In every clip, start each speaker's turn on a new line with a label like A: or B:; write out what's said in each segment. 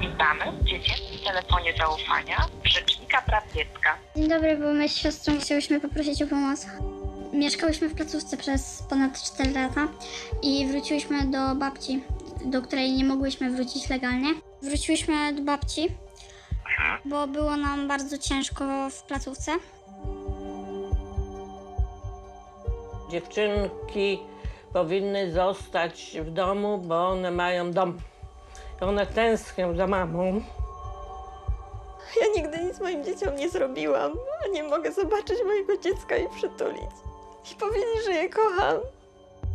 A: Witamy w dziecięcym telefonie zaufania Rzecznika Praw Dziecka.
B: Dzień dobry, bo my z siostrą chciałyśmy poprosić o pomoc. Mieszkałyśmy w placówce przez ponad 4 lata i wróciłyśmy do babci, do której nie mogłyśmy wrócić legalnie. Wróciłyśmy do babci, bo było nam bardzo ciężko w placówce.
C: Dziewczynki powinny zostać w domu, bo one mają dom. One tęsknią za mamą.
D: Ja nigdy nic moim dzieciom nie zrobiłam, a nie mogę zobaczyć mojego dziecka i przytulić. I powiedzieć, że je kocham.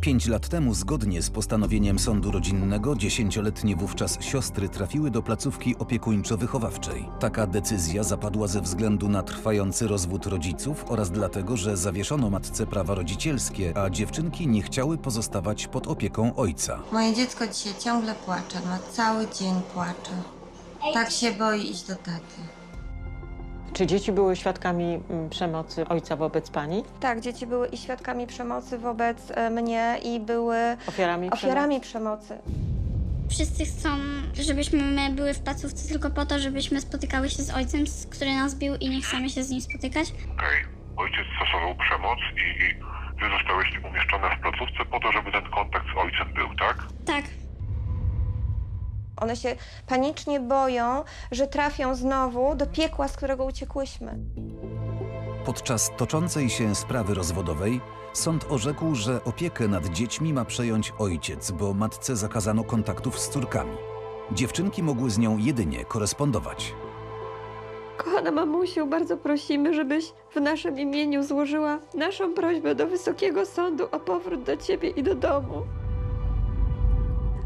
E: Pięć lat temu, zgodnie z postanowieniem sądu rodzinnego, dziesięcioletnie wówczas siostry trafiły do placówki opiekuńczo-wychowawczej. Taka decyzja zapadła ze względu na trwający rozwód rodziców oraz dlatego, że zawieszono matce prawa rodzicielskie, a dziewczynki nie chciały pozostawać pod opieką ojca.
F: Moje dziecko dzisiaj ciągle płacze, ma cały dzień płacze. Tak się boi iść do taty.
G: Czy dzieci były świadkami mm, przemocy ojca wobec pani?
D: Tak, dzieci były i świadkami przemocy wobec e, mnie i były
G: Ofiarami,
D: ofiarami przemocy.
B: Wszyscy chcą, żebyśmy my były w placówce tylko po to, żebyśmy spotykały się z ojcem, z- który nas bił i nie chcemy się z nim spotykać.
H: Okej. Ojciec stosował przemoc i, i wy zostałeś umieszczone w placówce po to, żeby ten kontakt z ojcem był, tak?
B: Tak,
D: One się panicznie boją, że trafią znowu do piekła, z którego uciekłyśmy.
E: Podczas toczącej się sprawy rozwodowej sąd orzekł, że opiekę nad dziećmi ma przejąć ojciec, bo matce zakazano kontaktów z córkami. Dziewczynki mogły z nią jedynie korespondować.
D: Kochana mamusiu, bardzo prosimy, żebyś w naszym imieniu złożyła naszą prośbę do Wysokiego Sądu o powrót do ciebie i do domu.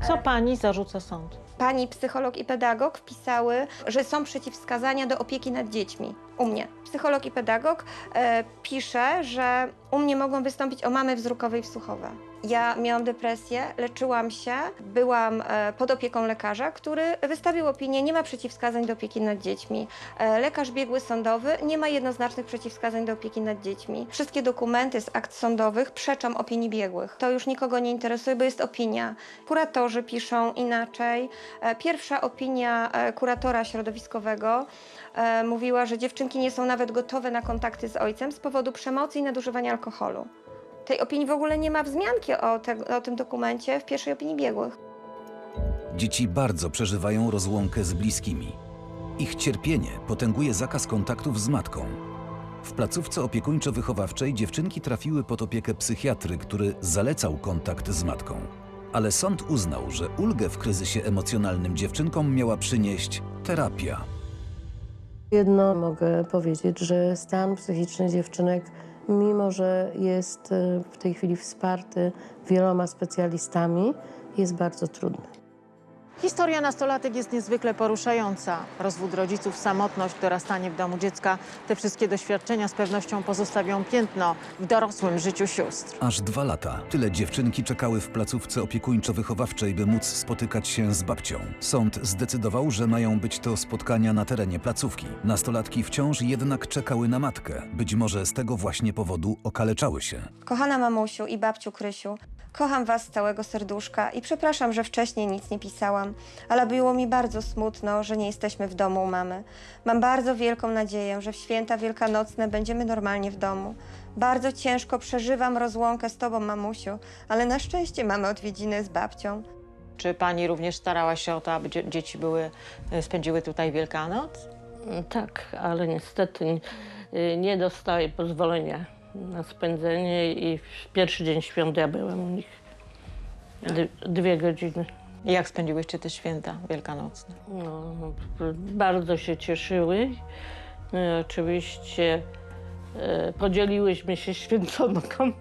G: Co pani zarzuca sąd?
D: Pani psycholog i pedagog wpisały, że są przeciwwskazania do opieki nad dziećmi. U mnie. Psycholog i pedagog e, pisze, że u mnie mogą wystąpić o mamy wzrokowe i wsłuchowe. Ja miałam depresję, leczyłam się, byłam e, pod opieką lekarza, który wystawił opinię, nie ma przeciwwskazań do opieki nad dziećmi. E, lekarz biegły sądowy nie ma jednoznacznych przeciwwskazań do opieki nad dziećmi. Wszystkie dokumenty z akt sądowych przeczą opinii biegłych. To już nikogo nie interesuje, bo jest opinia. Kuratorzy piszą inaczej. E, Pierwsza opinia kuratora środowiskowego mówiła, że dziewczynki nie są nawet gotowe na kontakty z ojcem z powodu przemocy i nadużywania alkoholu. Tej opinii w ogóle nie ma wzmianki o, te, o tym dokumencie w pierwszej opinii biegłych.
E: Dzieci bardzo przeżywają rozłąkę z bliskimi. Ich cierpienie potęguje zakaz kontaktów z matką. W placówce opiekuńczo-wychowawczej dziewczynki trafiły pod opiekę psychiatry, który zalecał kontakt z matką. Ale sąd uznał, że ulgę w kryzysie emocjonalnym dziewczynkom miała przynieść terapia.
I: Jedno mogę powiedzieć, że stan psychiczny dziewczynek, mimo że jest e, w tej chwili wsparty wieloma specjalistami, jest bardzo trudny.
G: Historia nastolatek jest niezwykle poruszająca. Rozwód rodziców, samotność, dorastanie w domu dziecka. Te wszystkie doświadczenia z pewnością pozostawią piętno w dorosłym życiu sióstr.
E: Aż dwa lata. Tyle dziewczynki czekały w placówce opiekuńczo-wychowawczej, by móc spotykać się z babcią. Sąd zdecydował, że mają być to spotkania na terenie placówki. Nastolatki wciąż jednak czekały na matkę. Być może z tego właśnie powodu okaleczały się.
D: Kochana mamusiu i babciu Krysiu, kocham was z całego serduszka i przepraszam, że wcześniej nic nie pisałam, ale było mi bardzo smutno, że nie jesteśmy w domu u mamy. Mam bardzo wielką nadzieję, że w święta wielkanocne będziemy normalnie w domu. Bardzo ciężko przeżywam rozłąkę z tobą, mamusiu, ale na szczęście mamy odwiedziny z babcią.
G: Czy pani również starała się o to, aby dzie- dzieci były, e, spędziły tutaj Wielkanoc?
C: Tak, ale niestety nie, nie dostaję pozwolenia na spędzenie i w pierwszy dzień świąt ja byłem u nich. D- dwie godziny.
G: Jak spędziłyście te święta wielkanocne?
C: No, bardzo się cieszyły. No, oczywiście e, podzieliłyśmy się święconką.